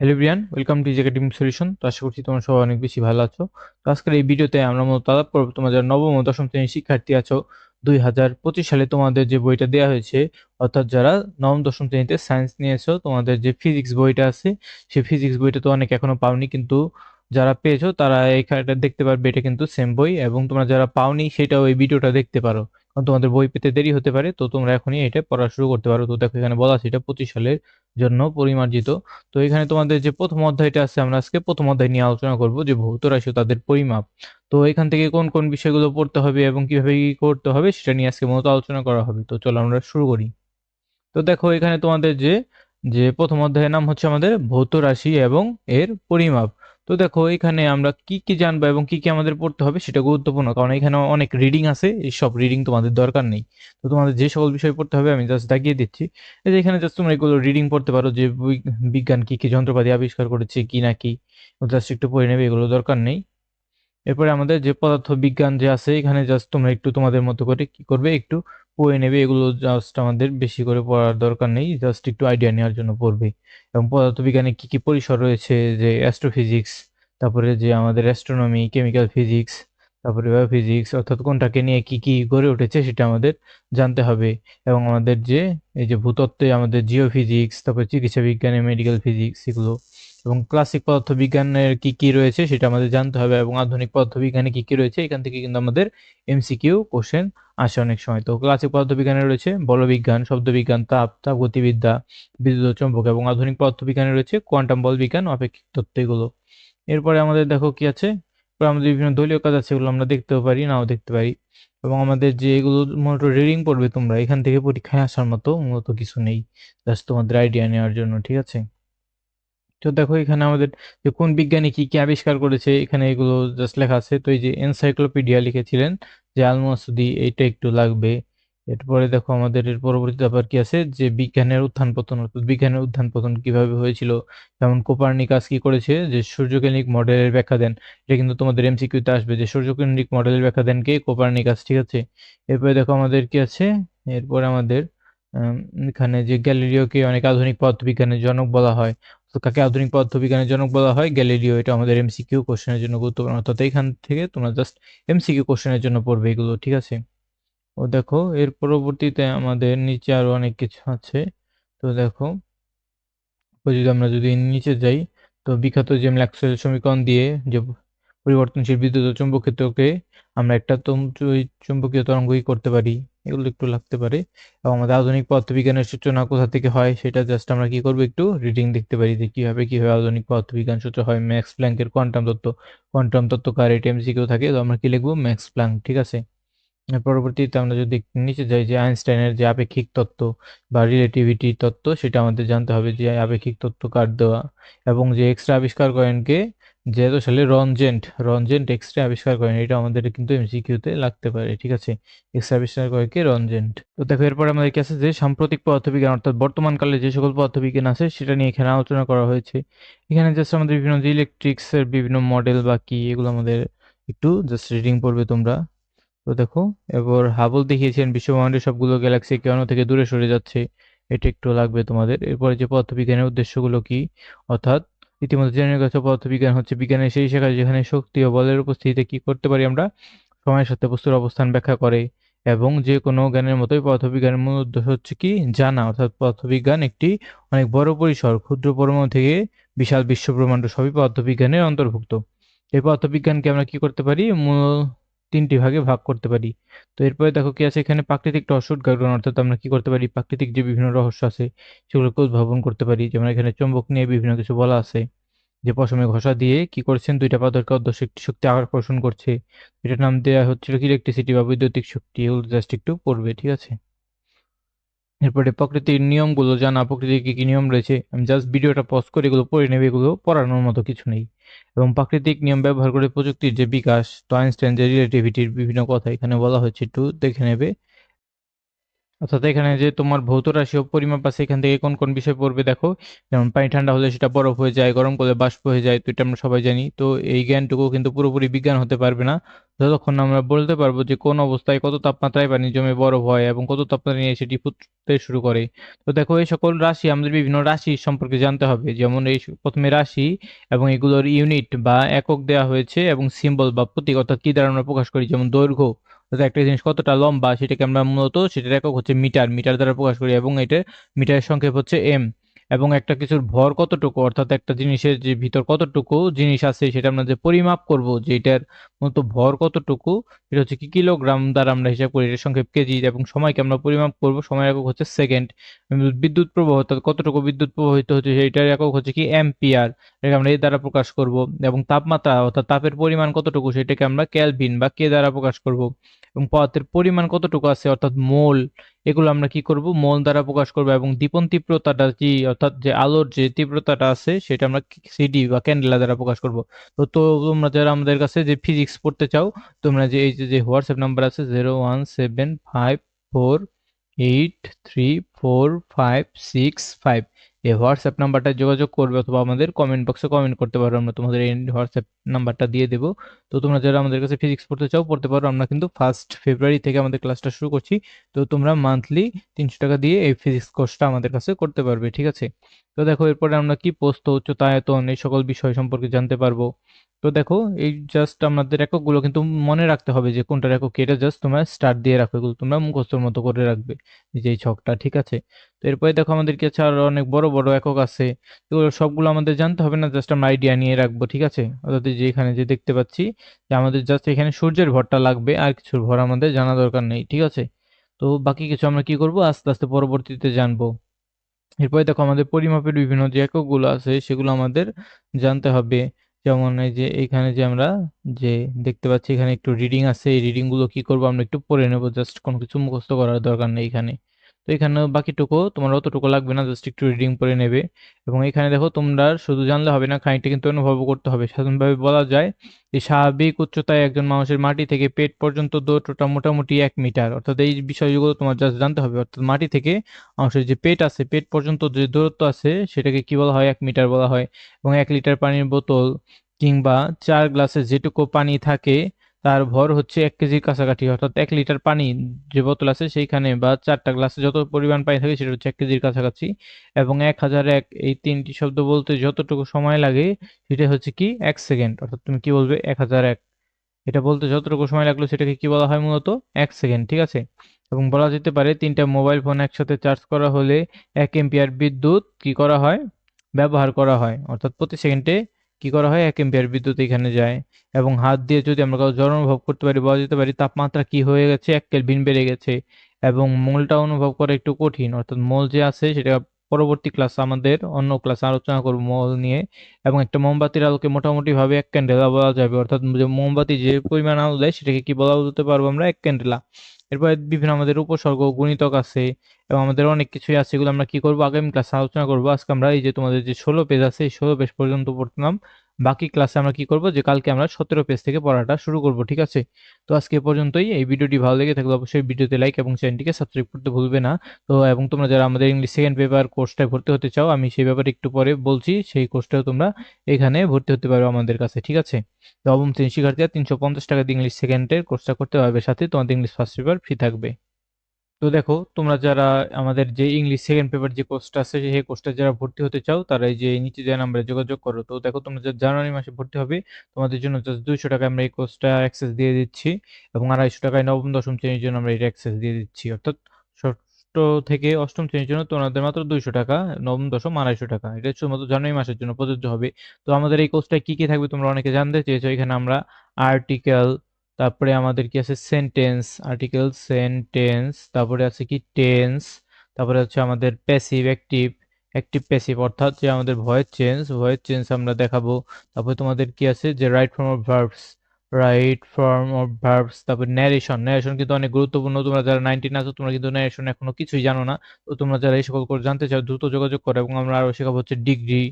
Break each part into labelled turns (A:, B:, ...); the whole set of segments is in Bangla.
A: Hello Brian welcome to academic solution তো আশা করছি তোমরা সবাই অনেক বেশি ভালো আছো। তো আজকের এই ভিডিওতে আমরা মূলত আলাপ করব তোমার যারা নবম ও দশম শ্রেণির শিক্ষার্থী আছো, দুই হাজার পঁচিশ সালে তোমাদের যে বইটা দেওয়া হয়েছে, অর্থাৎ যারা নবম দশম শ্রেণীতে সায়েন্স নিয়েছো, তোমাদের যে ফিজিক্স বইটা আছে, সেই ফিজিক্স বইটা তো অনেক এখনও পাওনি, কিন্তু যারা পেয়েছ তারা এখানে দেখতে পারবে, এটা কিন্তু সেম বই। এবং তোমরা যারা পাওনি, সেটাও এই ভিডিওটা দেখতে পারো। তোমাদের বই পেতে দেরি হতে পারে, তো তোমরা এখনই এটা পড়া শুরু করতে পারো। তো দেখো, এখানে বলা আছে এটা পঁচিশ সালের জন্য পরিমার্জিত। তো এখানে তোমাদের যে প্রথম অধ্যায়টা আছে, আমরা আজকে প্রথম অধ্যায় নিয়ে আলোচনা করব যে ভৌত রাশি তাদের পরিমাপ। তো এখান থেকে কোন কোন বিষয়গুলো পড়তে হবে এবং কীভাবে কি করতে হবে, সেটা নিয়ে আজকে মূলত আলোচনা করা হবে। তো চলো আমরা শুরু করি। তো দেখো, এখানে তোমাদের যে যে প্রথম অধ্যায়ের নাম হচ্ছে আমাদের ভৌত রাশি এবং এর পরিমাপ। তো দেখো, এখানে আমরা কি কি জানব এবং কি কি আমাদের পড়তে হবে সেটা গুরুত্বপূর্ণ, কারণ এখানে অনেক রিডিং আছে, এই সব রিডিং তোমাদের দরকার নেই। তো তোমাদের যে সকল বিষয় পড়তে হবে আমি জাস্ট দেখিয়ে দিচ্ছি। এই যে এখানে জাস্ট তোমরা এগুলো রিডিং পড়তে পারো, যে বিজ্ঞান কি কি যন্ত্রপাতি আবিষ্কার করেছে, কি না কি জাস্ট একটু পড়ে নেবে, এগুলো দরকার নেই। এরপরে আমাদের যে পদার্থ বিজ্ঞান যে আছে, এখানে জাস্ট তোমরা একটু তোমাদের মতো করে কি করবে, একটু পড়ে নেবে, এগুলো জাস্ট আমাদের বেশি করে পড়ার দরকার নেই জাস্ট একটু আইডিয়া নেওয়ার জন্য পড়বে। এবং পদার্থ বিজ্ঞানে কি কি পরিসর রয়েছে, যে অ্যাস্ট্রোফিজিক্স তারপরে যে আমাদের অ্যাস্ট্রোনমি কেমিক্যাল ফিজিক্স তারপরে বায়োফিজিক্স অর্থাৎ কোনটাকে নিয়ে কি কি গড়ে উঠেছে সেটা আমাদের জানতে হবে। এবং আমাদের যে, এই যে ভূতত্ত্বে আমাদের জিওফিজিক্স তারপরে চিকিৎসা বিজ্ঞানে মেডিকেল ফিজিক্স এগুলো, এবং ক্লাসিক পদার্থবিজ্ঞানের কি কি রয়েছে সেটা আমাদের জানতে হবে, এবং আধুনিক পদার্থবিজ্ঞানে কি কি রয়েছে, এখান থেকে কিন্তু আমাদের এমসিকিউ কোশ্চেন আসে অনেক সময়। তো ক্লাসিক পদার্থবিজ্ঞানে রয়েছে বলবিজ্ঞান, শব্দবিজ্ঞান, তাপ তাপ গতিবিদ্যা, বিদ্যুৎ চৌম্বক এবং আধুনিক পদার্থবিজ্ঞানে রয়েছে কোয়ান্টাম বল বিজ্ঞান, আপেক্ষিক তত্ত্ব এগুলো। এরপরে আমাদের দেখো কি আছে? আমাদের বিভিন্ন দলীয় কাজ আছে, এগুলো আমরা দেখতেও পারি, নাও দেখতে পারি। এবং আমাদের যে এগুলো মূলত রিডিং পড়বে তোমরা, এখান থেকে পরীক্ষায় আসার মতো মূলত কিছু নেই। জাস্ট তোমাদের আইডিয়া নেওয়ার জন্য, ঠিক আছে? তো দেখো এখানে আমাদের যে কোন বিজ্ঞানী কি কি আবিষ্কার করেছে, এখানে এগুলো জাস্ট লেখা আছে। তো এই যে এনসাইক্লোপিডিয়া লিখেছিলেন যে আল মাসুদি এইটা একটু লাগবে। এরপরে দেখো আমাদের এর পরবর্তীতে আবার কি আছে? যে বিজ্ঞানের উত্থান পতন অর্থাৎ বিজ্ঞানের উত্থান পতন কীভাবে হয়েছিল? যেমন কোপার্নিকাস কি করেছে? যে সূর্যকেন্দ্রিক মডেলের ব্যাখ্যা দেন। এটা কিন্তু তোমাদের এমসিকিউতে আসবে যে সূর্যকেন্দ্রিক মডেলের ব্যাখ্যা দেন কে? কোপার্নিকাস ঠিক আছে? এরপরে দেখো আমাদের কি আছে? এরপরে আমাদের আম, এখানে যে গ্যালিলিওকে অনেক আধুনিক পদার্থবিজ্ঞানের জনক বলা হয়। তো কাকে আধুনিক পদার্থবিজ্ঞানের জনক বলা হয়? গ্যালিলিও, এটা আমাদের এমসিকিউ কোশ্চেনের জন্য গুরুত্বপূর্ণ। অর্থাৎ এখান থেকে তোমরা জাস্ট এমসিকিউ কোশ্চেনের জন্য পড়বে এগুলো, ঠিক আছে? ও দেখো, এর পরবর্তীতে আমাদের নিচে আরও অনেক কিছু আছে। তো দেখো যদি আমরা যদি নিচে যাই, তো বিখ্যাত যে ম্যাক্সওয়েল সমীকরণ দিয়ে যে পরিবর্তনশীল বিদ্যুৎ ও চুম্বক ক্ষেত্রকে আমরা একটা চুম্বকীয় তরঙ্গই করতে পারি। এগুলো একটু লাগতে পারে। এবং আমাদের আধুনিক পদার্থবিজ্ঞানের সূচনা কোথা থেকে হয় সেটা জাস্ট আমরা কি করব একটু রিডিং দেখতে পারি যে কীভাবে কীভাবে আধুনিক পদার্থবিজ্ঞান সূত্র হয়। ম্যাক্স প্ল্যাঙ্কের কোয়ান্টাম তত্ত্ব কোয়ান্টাম তত্ত্ব কার, এটা এমসিকিউ থাকে। তো আমরা কি লিখব? ম্যাক্স প্ল্যাঙ্ক ঠিক আছে? পরবর্তীতে আমরা যদি নিচে যাই যে আইনস্টাইনের যে আপেক্ষিক তত্ত্ব বা রিলেটিভিটি তত্ত্ব, সেটা আমাদের জানতে হবে যে আপেক্ষিক তত্ত্ব কার দেওয়া এবং যে এক্সরে আবিষ্কার করেন কে যে এত সালে রনজেন্ট রনজেন্ট এক্সরে আবিষ্কার করেন, এটা আমাদের কিন্তু এমসিকিউতে লাগতে পারে, ঠিক আছে? এক্সরে আবিষ্কার করে কে? রনজেন্ট তো দেখো, এরপর আমাদের কি আছে যে সাম্প্রতিক পদার্থবিজ্ঞান, অর্থাৎ বর্তমানকালে যে সকল পদার্থবিজ্ঞান আছে, সেটা নিয়ে এখানে আলোচনা করা হয়েছে। এখানে জাস্ট আমাদের বিভিন্ন যে ইলেকট্রিক্স এর বিভিন্ন মডেল বা কি, এগুলো আমাদের একটু জাস্ট রিডিং পড়বে তোমরা। তো দেখো এবার হাবল দেখিয়েছেন বিশ্বব্রহ্মাণ্ডের সবগুলো গ্যালাক্সি কেন থেকে দূরে সরে যাচ্ছে, এটা একটু লাগবে তোমাদের। এরপরে যে পদার্থবিজ্ঞানের উদ্দেশ্যগুলো কি? অর্থাৎ ইতিমধ্যে জেনে গেছে, পদার্থবিজ্ঞান হচ্ছে বিজ্ঞানের সেই শাখা যেখানে শক্তি ও বলের উপস্থিতিতে কি করতে পারি আমরা? সময়ের সাথে বস্তুর অবস্থান ব্যাখ্যা করে। এবং যে কোনো জ্ঞানের মতোই পদার্থবিজ্ঞানের মূল উদ্দেশ্য হচ্ছে কি? জানা। অর্থাৎ পদার্থবিজ্ঞান একটি অনেক বড় পরিসর। ক্ষুদ্র পরমাণু থেকে বিশাল বিশ্ব ব্রহ্মাণ্ড সবই পদার্থবিজ্ঞানের অন্তর্ভুক্ত। এই পদার্থবিজ্ঞানকে আমরা কি করতে পারি? মূল তিনটি ভাগে ভাগ করতে পারি। তো এরপরে দেখো কি আছে, এখানে প্রাকৃতিক রহস্য উদ্ঘাটন অর্থাৎ আমরা কি করতে পারি? প্রাকৃতিক যে বিভিন্ন রহস্য আছে, সেগুলোকে উদ্ভাবন করতে পারি। যেমন এখানে চুম্বক নিয়ে বিভিন্ন কিছু বলা আছে, যে পশমে ঘষা দিয়ে কি করছেন? দুইটা পাথরকে অদৃশ্য একটি শক্তি আকর্ষণ করছে। এটার নাম দেওয়া হচ্ছিল ইলেকট্রিসিটি বা বৈদ্যুতিক শক্তি। এগুলো জাস্ট একটু পড়বে, ঠিক আছে? এরপরে প্রকৃতির নিয়মগুলো জানা, প্রকৃতির কী কী নিয়ম রয়েছে, আমি জাস্ট ভিডিওটা পজ করে এগুলো পড়ে নেবে, এগুলো পড়ানোর মতো কিছু নেই। এবং প্রাকৃতিক নিয়ম ব্যবহার করে প্রযুক্তির যে বিকাশ, তো আইনস্টাইন যে রিলেটিভিটির বিভিন্ন কথা এখানে বলা হয়েছে, একটু দেখে নেবে। অর্থাৎ এখানে যে তোমার ভৌত রাশি ও পরিমাপ আছে, এখান থেকে কোন কোন বিষয় পড়বে দেখো? যেমন পানি ঠান্ডা হলে সেটা বরফ হয়ে যায়, গরম করলে বাষ্প হয়ে যায়, তো এটা আমরা সবাই জানি। তো এই জ্ঞানটুকু কিন্তু পুরোপুরি বিজ্ঞান হতে পারবে না। যতক্ষণ আমরা বলতে পারব যে কোন অবস্থায় কত তাপমাত্রায় পানি জমে বরফ হয় এবং কত তাপমাত্রা নিয়ে সেটি ফুটতে শুরু করে। তো দেখো, এই সকল রাশি আমাদের বিভিন্ন রাশি সম্পর্কে জানতে হবে। যেমন এই প্রথমে রাশি এবং এগুলোর ইউনিট বা একক দেওয়া হয়েছে এবং সিম্বল বা প্রতীক, অর্থাৎ কি দ্বারা আমরা প্রকাশ করি? যেমন দৈর্ঘ্য। অর্থাৎ একটা জিনিস, কতটা লম্বা সেটাকে আমরা মূলত সেটার একক হচ্ছে মিটার মিটার দ্বারা প্রকাশ করি এবং এটা মিটারের সংক্ষেপ হচ্ছে এম এবং একটা কিছুর ভর কতটুকু? অর্থাৎ একটা জিনিসের যে ভিতর কতটুকু জিনিস আছে, সেটা আমরা যে পরিমাপ করব, যে এটার মূলত ভর কতটুকু, এটা হচ্ছে কি কিলোগ্রাম দ্বারা আমরা হিসাব করি, এটার সংক্ষেপ কেজি, এবং সময়কে আমরা পরিমাপ করব, সময়ের একক হচ্ছে সেকেন্ড। বিদ্যুৎ প্রবাহ, অর্থাৎ কতটুকু বিদ্যুৎ প্রবাহিত হচ্ছে, সেইটার একক হচ্ছে কি অ্যাম্পিয়ার, এটাকে আমরা এ দ্বারা প্রকাশ করব, এবং তাপমাত্রা, অর্থাৎ তাপের পরিমাণ কতটুকু, সেটাকে আমরা ক্যালভিন বা কে দ্বারা প্রকাশ করব, এবং পদার্থের পরিমাণ কতটুকু আছে, অর্থাৎ মোল, এগুলো আমরা কি করব, মোল দ্বারা প্রকাশ করব, এবং দীপন তীব্রতাটা কি অর্থাৎ যে আলোর যে তীব্রতাটা আছে, সেটা আমরা সিডি বা ক্যান্ডেলা দ্বারা প্রকাশ করব। তো তো তোমরা যারা আমাদের কাছে যে ফিজিক্স পড়তে চাও, তোমরা যে এই যে হোয়াটসঅ্যাপ নাম্বার আছে zero one seven five four eight three four five six five এই হোয়াটসঅ্যাপ নাম্বারটা যোগাযোগ করবে অথবা আমাদের কমেন্ট বক্সে কমেন্ট করতে পারো। আমরা তোমাদের এই হোয়াটসঅ্যাপ নাম্বারটা দিয়ে দেবো। তো তোমরা যারা আমাদের কাছে ফিজিক্স পড়তে চাও, পড়তে পারো। আমরা কিন্তু ফার্স্ট ফেব্রুয়ারি থেকে আমাদের ক্লাসটা শুরু করছি। তো তোমরা মান্থলি তিনশো টাকা দিয়ে এই ফিজিক্স কোর্সটা আমাদের কাছে করতে পারবে, ঠিক আছে? তো দেখো, এরপরে আমরা কি পোস্ত উচ্চতা আয়তন এই সকল বিষয় সম্পর্কে জানতে পারব। তো দেখো এই জাস্ট আমাদের এককগুলো কিন্তু মনে রাখতে হবে যে কোনটার একক কি, এটা জাস্ট তোমরা স্টার্ট দিয়ে রাখো এগুলো তোমরা মুখস্থর মতো করে রাখবে যে এই ছকটা ঠিক আছে? তো এরপরে দেখো আমাদের কাছে আরও অনেক বড় বড় একক আছে এগুলো সবগুলো আমাদের জানতে হবে না জাস্ট আমরা আইডিয়া নিয়ে রাখব ঠিক আছে? অর্থাৎ যে এখানে যে দেখতে পাচ্ছি যে আমাদের জাস্ট এখানে সূর্যের ভরটা লাগবে আর কিছুর ভর আমাদের জানা দরকার নেই ঠিক আছে? তো বাকি কিছু আমরা কি করব? আস্তে আস্তে পরবর্তীতে জানব। এরপরে দেখো আমাদের পরিমাপের বিভিন্ন যে এককগুলো আছে সেগুলো আমাদের জানতে হবে। যেমন এই যে এখানে যে আমরা যে দেখতে পাচ্ছি এখানে একটু রিডিং আছে, এই রিডিংগুলো কি করব আমরা একটু পড়ে নেব জাস্ট কোনো কিছু মুখস্থ করার দরকার নেই এখানে। তো এখানে বাকিটুকু, তোমার অতটুকু লাগবে না জাস্ট একটু রিডিং পড়ে নেবে। এবং এখানে দেখো, তোমরা শুধু জানলে হবে না, খানিকটা কিন্তু অনুভব করতে হবে। সাধারণভাবে বলা যায় যে, স্বাভাবিক উচ্চতায় একজন মানুষের মাটি থেকে পেট পর্যন্ত দূরত্বটা মোটামুটি এক মিটার। অর্থাৎ এই বিষয়গুলো তোমার জাস্ট জানতে হবে। অর্থাৎ মাটি থেকে মানুষের যে পেট আছে, পেট পর্যন্ত যে দূরত্ব আছে, সেটাকে কি বলা হয়? এক মিটার বলা হয়। এবং এক লিটার পানির বোতল কিংবা চার গ্লাসে যেটুকু পানি থাকে তার ভর হচ্ছে এক কেজির কাছাকাছি অর্থাৎ এক লিটার পানি যে বোতল আছে সেইখানে বা চারটা গ্লাসে যত পরিমাণ পানি থাকে সেটা হচ্ছে এক কেজির কাছাকাছি। এবং এক হাজার এক, এই তিনটি শব্দ বলতে যতটুকু সময় লাগে সেটা হচ্ছে কি এক সেকেন্ড, অর্থাৎ তুমি কি বলবে এক হাজার এক? এটা বলতে যতটুকু সময় লাগল সেটাকে কি বলা হয় মূলত? এক সেকেন্ড, ঠিক আছে? এবং বলা যেতে পারে তিনটা মোবাইল ফোন একসাথে চার্জ করা হলে এক এম্পিয়ার বিদ্যুৎ কি করা হয়? ব্যবহার করা হয়, অর্থাৎ প্রতি সেকেন্ডে কি করা হয়? এক এম্পিয়ার বিদ্যুৎ এখানে যায় এবং হাত দিয়ে যদি আমরা জ্বর অনুভব করতে পারি বলা যেতে পারি, তাপমাত্রা কি হয়ে গেছে? এক কেলভিন বেড়ে গেছে এবং মোলটা অনুভব করা একটু কঠিন। অর্থাৎ মোল যে আছে সেটা পরবর্তী ক্লাস আমাদের অন্য ক্লাস আলোচনা করব মহল নিয়ে। এবং একটা মোমবাতির আলোকে মোটামুটি ভাবে এক ক্যান্ডেলা বলা যাবে। অর্থাৎ মোমবাতি যে পরিমাণ আলো দেয়, সেটাকে কি বলা বলতে পারব আমরা? এক ক্যান্ডেলা এরপরে বিভিন্ন আমাদের উপসর্গ, গুণিতক আছে এবং আমাদের অনেক কিছুই আছে। এগুলো আমরা কি করব? আগামী ক্লাসে আলোচনা করব। আজকে আমরা এই যে তোমাদের যে ষোলো পেজ আছে, এই ষোলো পেজ পর্যন্ত পড়তাম। বাকি ক্লাসে আমরা কি করব? যে কালকে আমরা সতেরো পেজ থেকে পড়াটা শুরু করব, ঠিক আছে? তো আজকে পর্যন্তই। এই ভিডিওটি ভালো লেগে থাকলে অবশ্যই ভিডিওতে লাইক এবং চ্যানেলটিকে সাবস্ক্রাইব করতে ভুলবে না। তো এবং তোমরা যারা আমাদের ইংলিশ সেকেন্ড পেপার কোর্সটায় ভর্তি হতে চাও, আমি সেই ব্যাপারে একটু পরে বলছি, সেই কোর্সটাও তোমরা এখানে ভর্তি হতে পারো আমাদের কাছে, ঠিক আছে? নবম শ্রেণি শিক্ষার্থীরা তিনশো পঞ্চাশ টাকা দিয়ে ইংলিশ সেকেন্ডের কোর্সটা করতে পারবে সাথে তোমাদের ইংলিশ ফার্স্ট পেপার ফ্রি থাকবে। তো দেখো, তোমরা যারা আমাদের যে ইংলিশ সেকেন্ড পেপার যে কোর্সটা আছে সেই কোর্সটা যারা ভর্তি হতে চাও, তারা এই যে নিচে দেওয়া নাম্বারে যোগাযোগ করো। তো দেখো, তোমরা যারা জানুয়ারি মাসে ভর্তি হবে, তোমাদের জন্য জাস্ট দুইশো টাকা আমরা এই কোর্সটা অ্যাক্সেস দিয়ে দিচ্ছি এবং আড়াইশো টাকায় নবম, দশম শ্রেণির জন্য আমরা এটা অ্যাক্সেস দিয়ে দিচ্ছি। অর্থাৎ ষষ্ঠ থেকে অষ্টম শ্রেণির জন্য তোমাদের মাত্র দুইশো টাকা, নবম, দশম আড়াইশো টাকা। এটা শুধুমাত্র জানুয়ারি মাসের জন্য প্রযোজ্য হবে। তো আমাদের এই কোর্সটায় কী কী থাকবে তোমরা অনেকে জানতে চেয়েছো। এখানে আমরা আর্টিকেল তারপরে আমাদের কি আছে সেন্টেন্স আর্টিকেল সেন্টেন্স তারপরে আছে কি টেন্স তারপরে হচ্ছে আমাদের প্যাসিভ অ্যাক্টিভ অ্যাক্টিভ প্যাসিভ অর্থাৎ যে আমাদের ভয়েস চেঞ্জ ভয়েস চেঞ্জ আমরা দেখাবো। তারপরে তোমাদের কি আছে? যে right form of verbs right form of verbs তারপর ন্যারেশন ন্যারেশন কিন্তু অনেক গুরুত্বপূর্ণ। তোমরা যারা নাইনটিন আছো, তোমরা কিন্তু ন্যারেশন এখনও কিছুই জানো না। তো তোমরা যারা এই সকল করে জানতে চাও, দ্রুত যোগাযোগ করো এবং আমরা আরও শেখাবো হচ্ছে ডিগ্রি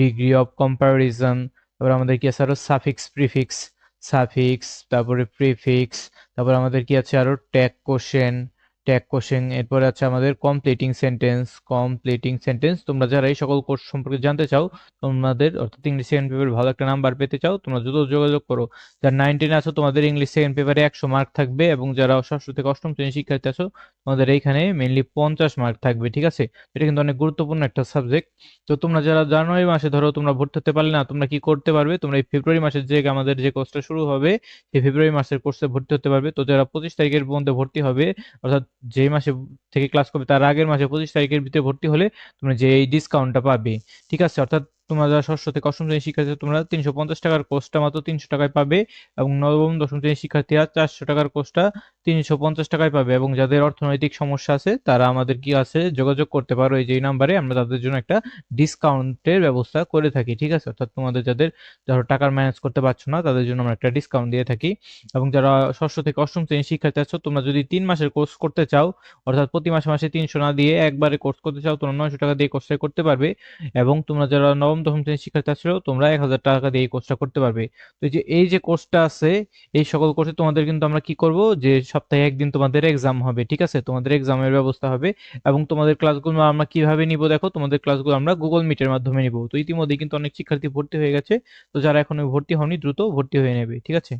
A: ডিগ্রি অফ কম্পারিজন তারপর আমাদের কি আছে? আরও সাফিক্স প্রিফিক্স সাফিক্স তারপরে প্রিফিক্স তারপর আমাদের কি আছে আরও? ট্যাগ কোশ্চেন ট্যাগ কোশ্চেন এরপরে আছে আমাদের কমপ্লিটিং সেন্টেন্স কমপ্লিটিং সেন্টেন্স তোমরা যারা এই সকল কোর্স সম্পর্কে জানতে চাও, তোমাদের অর্থাৎ ইংলিশ সেকেন্ড পেপার ভালো একটা নাম্বার পেতে চাও, তোমরা দ্রুত যোগাযোগ করো। যারা নাইনটিন আছো, তোমাদের ইংলিশ সেকেন্ড পেপারে একশো মার্ক থাকবে এবং যারা ষষ্ঠ থেকে অষ্টম শ্রেণির শিক্ষার্থী আছো, তোমাদের এইখানে মেনলি পঞ্চাশ মার্ক থাকবে, ঠিক আছে? এটা কিন্তু অনেক গুরুত্বপূর্ণ একটা সাবজেক্ট তো তোমরা যারা জানুয়ারি মাসে ধরো, তোমরা ভর্তি হতে পারলে না, তোমরা কি করতে পারবে? তোমরা এই ফেব্রুয়ারি মাসের যে আমাদের যে কোর্সটা শুরু হবে, সেই ফেব্রুয়ারি মাসের কোর্সে ভর্তি হতে পারবে। তো যারা পঁচিশ তারিখের মধ্যে ভর্তি হবে, অর্থাৎ যেই মাসে থেকে ক্লাস করবে, তার আগের মাসে পঁচিশ তারিখের ভিতরে ভর্তি হলে তোমরা যে এই ডিসকাউন্টটা পাবে, ঠিক আছে? অর্থাৎ তোমরা যারা ষষ্ঠ থেকে অষ্টম শ্রেণির শিক্ষার্থী, তোমরা তিনশো পঞ্চাশ টাকার কোর্সটা মাত্র তিনশো টাকায় পাবে এবং নবম, দশম শ্রেণির শিক্ষার্থীরা চারশো টাকার কোর্সটা তিনশো পঞ্চাশ টাকায় পাবে এবং যাদের অর্থনৈতিক সমস্যা আছে, তারা আমাদের কি আছে, যোগাযোগ করতে পারো। এই যে নাম্বারে আমরা তাদের জন্য একটা ডিসকাউন্টের ব্যবস্থা করে থাকি, ঠিক আছে? অর্থাৎ তোমাদের যাদের যারা টাকার ম্যানেজ করতে পারছ না, তাদের জন্য আমরা একটা ডিসকাউন্ট দিয়ে থাকি। এবং যারা ষষ্ঠ থেকে অষ্টম শ্রেণির শিক্ষার্থী আছো, তোমরা যদি তিন মাসের কোর্স করতে চাও, অর্থাৎ প্রতি মাসে মাসে তিনশো না দিয়ে একবারে কোর্স করতে চাও, তোমরা নয়শো টাকা দিয়ে কোর্সটা করতে পারবে। এবং তোমরা যারা নবম, দশম শ্রেণির শিক্ষার্থী আছো, তোমরা এক হাজার টাকা দিয়ে এই কোর্সটা করতে পারবে। তো এই যে এই যে কোর্সটা আছে, এই সকল কোর্সে তোমাদের কিন্তু আমরা কি করব? যে সপ্তাহে একদিন তোমাদের এক্সাম হবে, ঠিক আছে? তোমাদের এক্সামের ব্যবস্থা হবে এবং তোমাদের ক্লাসগুলো আমরা কীভাবে নিব দেখো? তোমাদের ক্লাসগুলো আমরা গুগল মিটের মাধ্যমে নিব। তো ইতিমধ্যে কিন্তু অনেক শিক্ষার্থী ভর্তি হয়ে গেছে। তো যারা এখনও ভর্তি হয়নি দ্রুত ভর্তি হয়ে নেবে, ঠিক আছে?